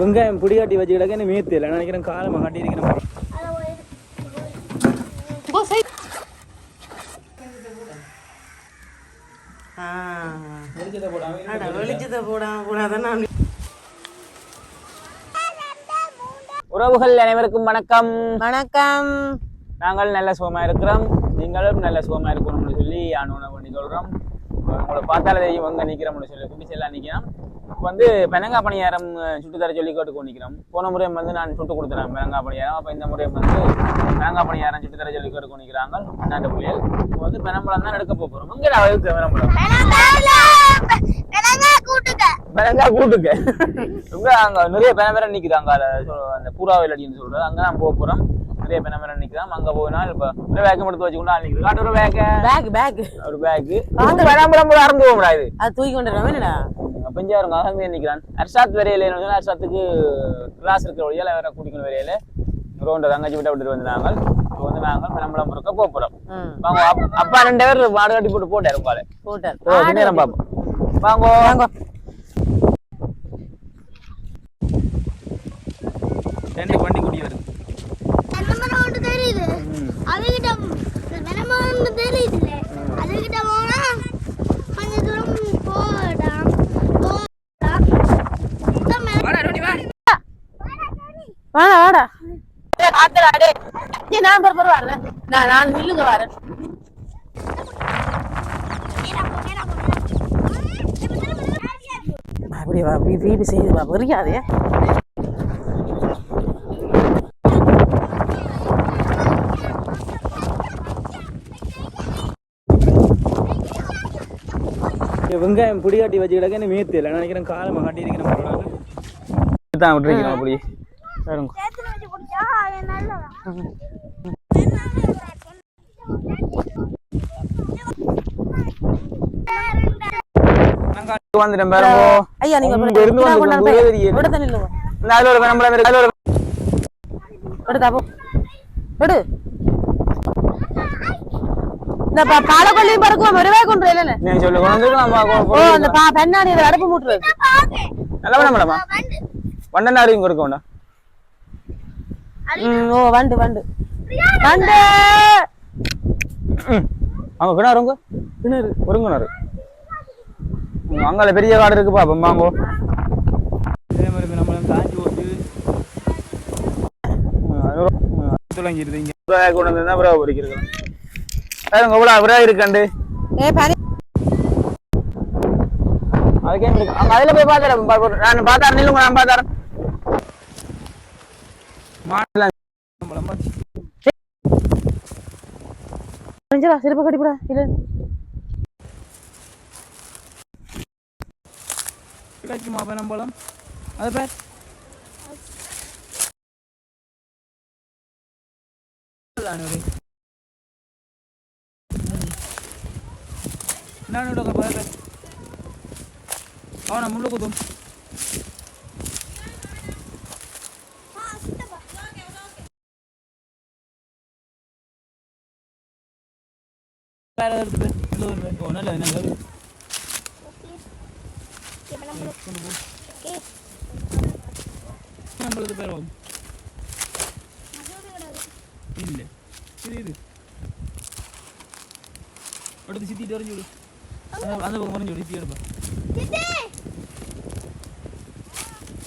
வெங்காயம் புடி காட்டி வச்சு கிடக்க என்ன மேத்து இல்லை. நினைக்கிறேன் காலமாக கட்டி இருக்கிறேன் வெளிச்சத்தை போடாம உறவுகள் அனைவருக்கும் வணக்கம். வணக்கம். நாங்கள் நல்ல சுகமா இருக்கிறோம். நீங்களும் நல்ல சுகமா இருக்கணும்னு சொல்லி அனுணை பண்ணி சொல்றோம். உங்களை பார்த்தாலே தெரியும் அங்கே நிற்கிறோம்னு சொல்லி. குட்டி எல்லாம் நிற்கிறோம் இப்போ வந்து பெனங்கா பணியாரம் சுட்டு தர சொல்லி கேட்டு நிற்கிறோம் போன முறை வந்து நான் சுட்டு கொடுத்துறேன் பெனங்கா பணியாரம். அப்போ இந்த முறை வந்து பெனங்கா பணியாரம் சுட்டு தர சொல்லி கேட்டு நிற்கிறாங்க அண்ணாண்ட புள்ளியல் இப்போ வந்து பெனம்பழம் தான் எடுக்க போகிறோம் இங்கே அழுக்கு பெனம்பழம் பெனங்கா கூட்டுக்க. இங்க அங்க நிறைய பெனமரம் நிற்கிறாங்க அந்த பூராவில் அடின்னு சொல்றது அங்கே தான் போக போகிறோம் நிறைய பெனமரம் நிற்கிறான் அங்கே போனால் இப்போ ஒரு வேக்கம் எடுத்து வச்சுக்கொண்டு ஆள் நிற்குது காட்டு ஒரு வேக்க பேக் பேக் ஒரு பேக்கு அந்த பெனம்பழம் போய் அறந்து போக முடியாது. அது தூக்கி கொண்டு வரணும் என்னடா? பெஞ்சாருங்க அகமே நிற்கிறான் அர்ஷாத் வரையில என்ன அர்ஷாத்துக்கு கிளாஸ் இருக்கிற வழியால வேற கூட்டிக்கணும் வரையில ரோண்ட தங்கச்சி விட்ட விட்டுட்டு வந்து நாங்கள் இப்போ வந்து நாங்கள் பெனம்பழம் இருக்க போக போகிறோம் ம். வாங்க அப்- அப்பா ரெண்டு பேர் மாடு கட்டி போட்டு போட்டாரு பாரு போட்டார். நேரம் பார்ப்போம் வாங்கோ. வாங்க. ரெண்டு வண்டி குடி வருது. அவகிட்ட வெண்ணமரம் ஒன்று தெரியுதுல்ல அதுகிட்ட போனா கொஞ்ச தூரம் போடாம் வாடா வாடா. டேய், நான் பிறகு வரேன் நான் நான் நில்லுங்க வரேன் அப்படி வா அப்படி வீடு செய்து இங்க வெங்காயம் புடி காட்டி வச்சு கிடக்க என்ன மேத்து இல்லை. நினைக்கிறேன் காலமாக கட்டி இருக்கிறேன் தான் விட்டுருக்கீங்க அப்படி நாங்கள் வந்துட்டேன் பாருங்க ஐயா நீங்க இங்க இருந்து வந்து. விட தண்ணி இல்லைங்க இந்த அதில் ஒரு அதில் ஒரு இந்த பா- பாலக்கொல்லியும் பறக்கும் ஒருவே கொண்டு இல்ல? நீ சொல்லு கொண்டு வந்துருக்கலாம் ஓ அந்த பா பெண்ணாடி அதை அடுப்பு மூட்டுறது. நல்ல பெனம்பழமா வண்டனா இருக்கு இருக்க வேண்டாம். ஓ வண்டு வண்டு. வண்டு. அங்கே கிணறு உங்க கிணறு ஒரு கிணறு அங்கே பெரிய காடு இருக்கு பாப்போம் வாங்கோ இதே மாதிரி பெனம்பழம் காஞ்சி போட்டு துளங்கிடுது இங்கே. கொண்டு வந்து தான் பிறகு பொறிக்கிறது பிறகு இருக்கண்டு அதுக்கே இருக்கு. அங்கே அதில் போய் பார்த்துறேன் நான் பார்த்தாரு நில்லுங்க நான் பார்த்தாரேன் மாடலாம் கொஞ்சம் சிறப்பு கட்டிப்படா இல்ல கிடைக்குமா பெனம்பழம் அது பேர். அவனை முள்ளு குத்தும் வேற எடுத்து போய் நல்ல ஒரு ஓ நல்ல நல்ல நம்மளது பேர் ஆகும் இல்ல இது இது அடுத்து சித்திட்டு வரைஞ்சு விடு அந்த- அந்த பக்கம் வரைஞ்சு விடு சித்தி எடுப்பா சித்தி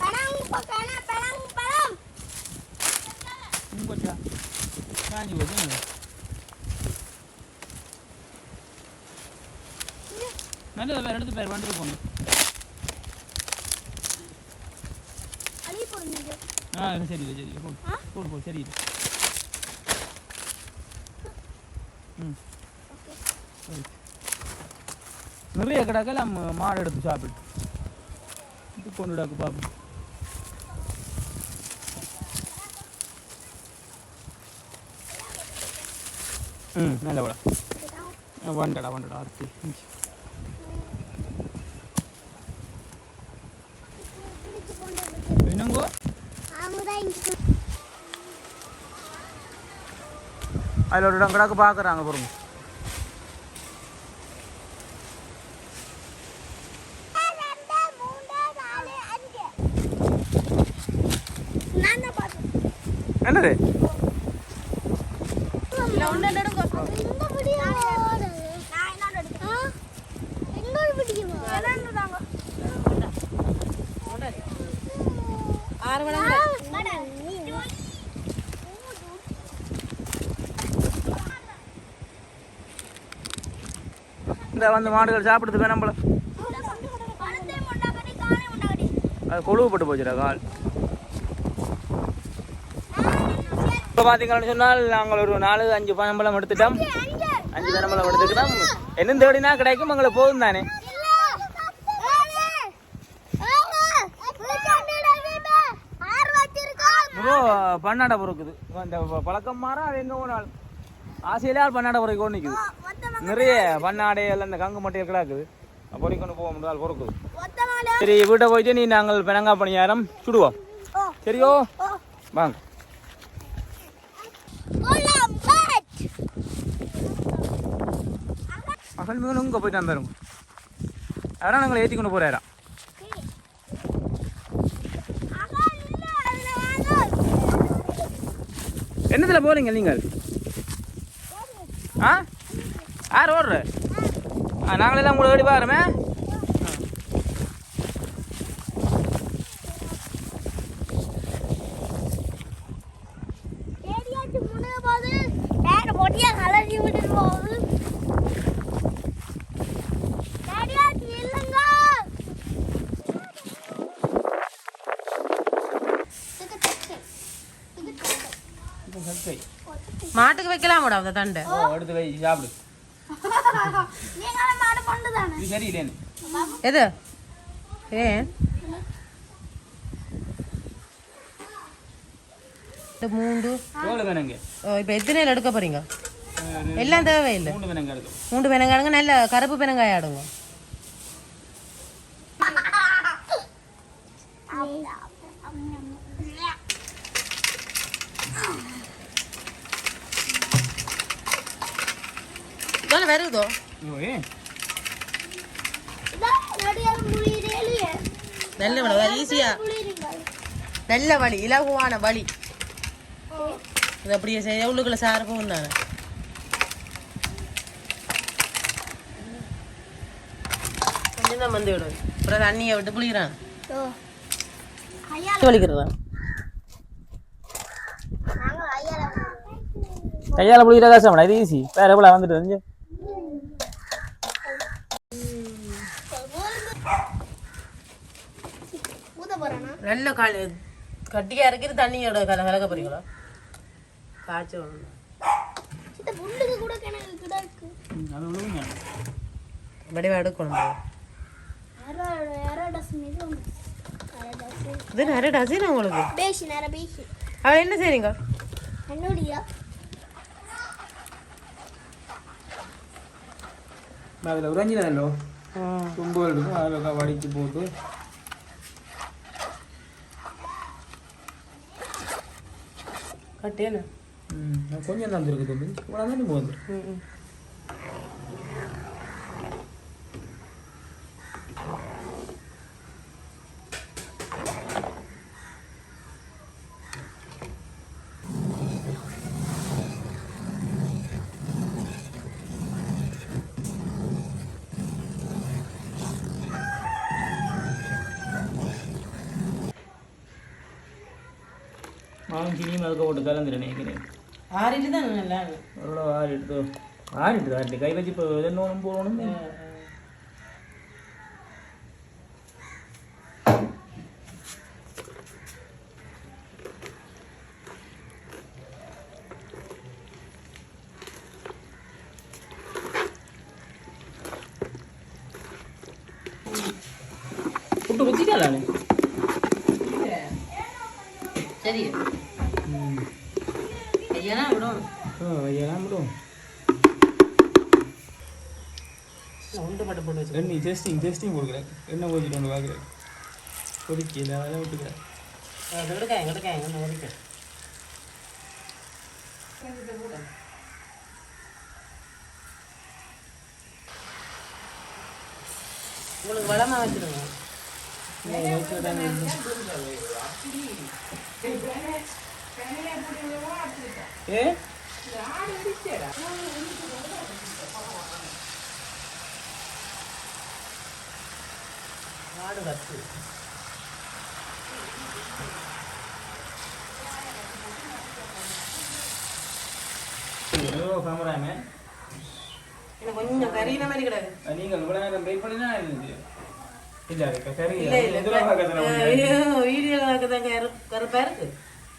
பழம் பக்கம் பழம் பழம் உங்க கொச்சா காஞ்சி போச்சு நல்லது வேற எடுத்து பேர் வந்துட்டு போங்க ஆ சரி சரி போடு போடு போடு சரி ம். நிறைய கிடக்க நம்ம மாடு எடுத்து சாப்பிட்டு கொண்டுடாக்கு பார்ப்போம் ம். நல்ல விட வண்டடா வண்டடா அத்தி என்னங்கோ? ஆமுதாய் அதில் ஒரு இடம் கிடக்கு பார்க்குறாங்க அஞ்சு என்னது இல்ல ஒண்ணு எடுங்க இந்த பிடியா நான் என்ன எடுத்தேன் இன்னொரு பிடிக்குமா விளையாண்டுதாங்க ஆறு இந்த வந்து மாடுகள் சாப்பிடுது வேணும் நம்மள அது கொழுவுப்பட்டு போச்சுடா கால். இப்போ பார்த்தீங்கன்னு சொன்னால் நாங்கள் ஒரு நாலு அஞ்சு பனம்பழம் எடுத்துட்டோம். அஞ்சு பனம்பழம் எடுத்துக்கிட்டோம். என்ன தேடினா கிடைக்கும் எங்களுக்கு போதும் தானே. பன்னாடை பொறுக்குது. இந்த பழக்கம் மாற அது எங்கே போனால் ஆசையிலே பன்னாடை பொறுக்கி நிற்குது நிறைய பண்ணாடை எல்லாம் இந்த கங்கு மட்டையில் கிடக்குது. பொறிக்கொண்டு போக முடியாது பொறுக்குது. சரி வீட்டை போயிட்டு நீ நாங்கள் பிணங்கா பணியாரம் சுடுவோம். சரியோ? வாங்க. மகள் மீன் இங்கே போயிட்டு வந்தாருங்க. அதெல்லாம் நாங்கள் ஏற்றி கொண்டு போகிறாரா என்னத்தில் போகிறீங்க நீங்கள் ஆ? யார் ஓடுற? ஆ நாங்களெல்லாம் உங்களை ஓடி பாருமே. பொடியா கலரி விட்டு போகுது. மாட்டுக்கு வைக்கலாமோடா அந்த தண்டை. எடுத்து வை சாப்பிடு. எது? ஏன் ஓ, இப்ப எத்தனை எடுக்க போறீங்க? எல்லாம் தேவையில்லை. மூண்டு பெனங்காடுங்க நல்ல கருப்பு பெனங்காய் ஆடுங்க நடிகால் முடியுதே இல்லையே நல்ல வழி ஈஸியா முடியுறீங்க நல்ல வழி இலகுவான வழி இது அப்படியே செய்ய உள்ளுக்குள்ள சாறு போகும் கொஞ்சம் தான் வந்து விடும் அப்புறம் தண்ணியை விட்டு புளிக்கிறான் வலிக்கிறான் கையால் பிடிக்கிற கஷ்டம் இது ஈஸி வேற எவ்வளோ வந்துட்டு வந்து நல்ல கால் கட்டியா இருக்கிற தண்ணியோட கல கலக்க போறீங்களா? அது விழுவுங்க வடிவா எடுக்கணும் யாரோ யாரோ டசன் இது நிறைய டசன். உங்களுக்கு? பேசி நேரம் பேசி. அவள் என்ன செய்றீங்க? அதில் உறைஞ்சினதல்லோ ரொம்ப இருக்கும் அதில் வடித்து போட்டு கட்டேன்னு ம், கொஞ்சம் தான் இருக்குது தம்பி. இவ்வளோ தான் போகுது மாவும் சீனியும் அதுக்கு போட்டு கலந்துரு நினைக்கிறேன் ஆறிட்டு தான் நல்லா எவ்வளோ ஆறு எடுத்து ஆறு எடுத்து ஆறு கை வச்சு இப்போ என்னொன்றும் போகணும் புட்டு சரி ம் ஐயா விடும் ஆ ஐயா விடும் உண்டு எண்ணி டெஸ்டிங் டெஸ்டிங் கொடுக்குறேன் என்ன ஊற்றிட்டு வந்து பார்க்குறேன் கொதிக்கல அதெல்லாம் விட்டுக்கிறேன் ஒன்று உங்களுக்கு வளமாக வச்சுருங்க. ஏ? ஆடு வத்து கேமராமேன் எனக்கு கொஞ்சம் கறியின மாதிரி கிடக்கு. நீங்கள் இவ்வளோ நேரம் வெயிட் பண்ணினா இருந்துச்சு இல்லை இருக்கு சரி இல்ல இல்ல வீடியோ தான் கரு கருப்பா இருக்கு?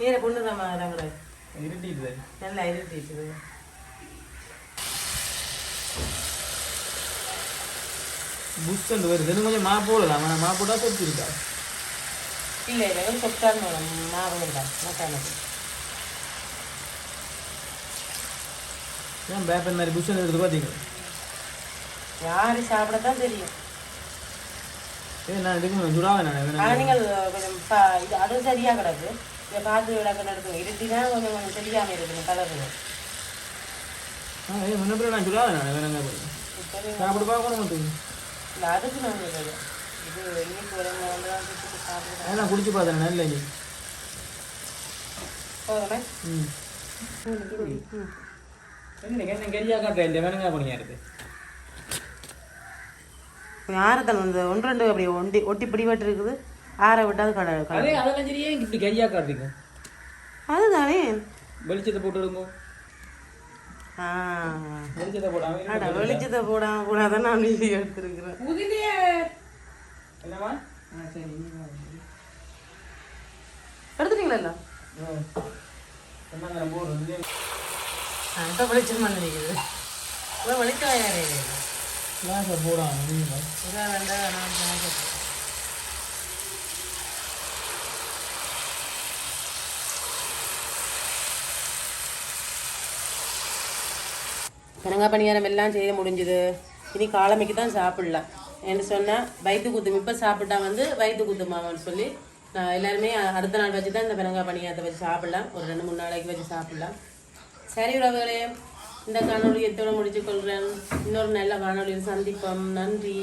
வேற பொண்ணு தான் தான் கிடக்கு. இருட்டிட்டு நல்லா இருட்டிட்டு புஷ் அண்ட் வருது இன்னும் கொஞ்சம் மா போடலாம் ஆனால் மா போட்டால் சொத்து இருக்கா இல்ல இல்ல ஒரு சொக்கான் மாவு தான் மசாலா ஏன் பேப்பர் மாதிரி புஷ் எடுத்து பார்த்தீங்க யாரு சாப்பிடத்தான் தெரியும் ஏ நான் இதுக்கு சுடாவே நான் நீங்கள் கொஞ்சம் இது அது சரியா கிடக்கு இதை பார்த்து விளக்க நடக்கும் இருட்டினா கொஞ்சம் கொஞ்சம் தெரியாம இருக்கணும் கலருங்க ஆ ஏ முன்னப்பறம் நான் சுடாவே நான் போய் இப்போவே சாப்பிட்டு பார்க்கணும் மட்டும் இல்லை அதுக்கு நான் சொல்லுது இது சாப்பிடுறேன். அதெல்லாம் குடிச்சு பார்த்தேன் நல்ல நீ போதுமே? ம். என்ன கரியா காட்டுறேன் இல்லை வேணுங்க பண்ணியா இருக்கு. யாரத்தான் வந்து ஒன்று ரெண்டு அப்படி ஒண்டி ஒட்டி பிடிபட்டு இருக்குது. ஆற கடை அதெல்லாம் சரியே இப்படி கரியா காட்டுறீங்க. அதுதானே. வெளிச்சத்தை போட்டு விடுங்க. வெளிச்சத்தை போடாம கூடாதான் நான் வீடியோ எடுத்துருக்குறேன். எடுத்துட்டீங்களா அந்த வெளிச்சம் பண்ணிருக்குது இப்போ வெளிச்சம் யாரே கிளாஸை போடாம நீங்கள் இதான் வேண்டாம் நான் கணக்கு கனங்கா பணியாரம் எல்லாம் செய்ய முடிஞ்சுது. இனி காலமைக்கு தான் சாப்பிடலாம். என்று சொன்னால் வயிற்று குத்தும். இப்போ சாப்பிட்டா வந்து வயிற்று குத்துமாமன்னு சொல்லி நான் எல்லாருமே அடுத்த நாள் வச்சு தான் இந்த பெனங்கா பணியாரத்தை வச்சு சாப்பிடலாம். ஒரு ரெண்டு மூணு நாளைக்கு வச்சு சாப்பிடலாம். சரி உறவுகளே இந்த காணொலி எத்தோட முடிச்சு கொள்கிறேன் இன்னொரு நல்ல வானொலியில் சந்திப்போம். நன்றி.